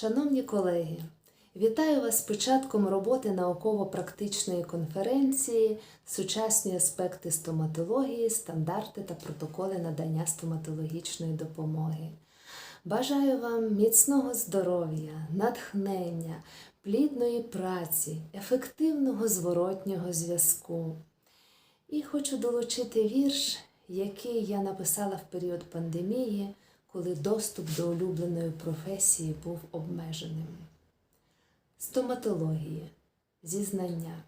Шановні колеги, вітаю вас з початком роботи науково-практичної конференції Сучасні аспекти стоматології, стандарти та протоколи надання стоматологічної допомоги. Бажаю вам міцного здоров'я, натхнення, плідної праці, ефективного зворотнього зв'язку. І хочу долучити вірш, який я написала в період пандемії, коли доступ до улюбленої професії був обмеженим. Стоматологія, зізнання.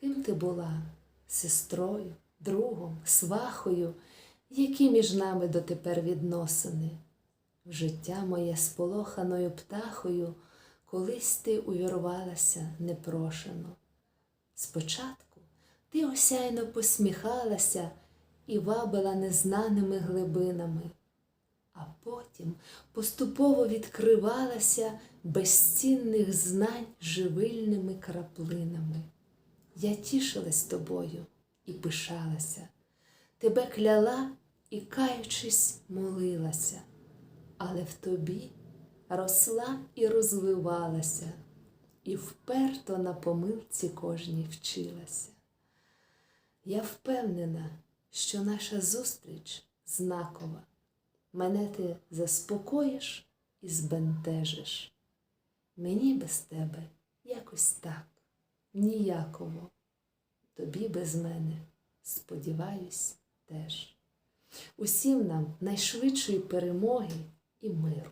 Ким ти була? Сестрою, другом, свахою, які між нами дотепер відносини? В життя моє сполоханою птахою, колись ти увірвалася непрошено. Спочатку ти осяйно посміхалася і вабила незнаними глибинами, а потім поступово відкривалася безцінних знань живильними краплинами. Я тішилась тобою і пишалася, тебе кляла і, каючись, молилася, але в тобі росла і розвивалася, і вперто на помилці кожній вчилася. Я впевнена, що наша зустріч знакова. Мене ти заспокоїш і збентежиш. Мені без тебе якось так, ніяково. Тобі без мене, сподіваюсь, теж. Усім нам найшвидшої перемоги і миру.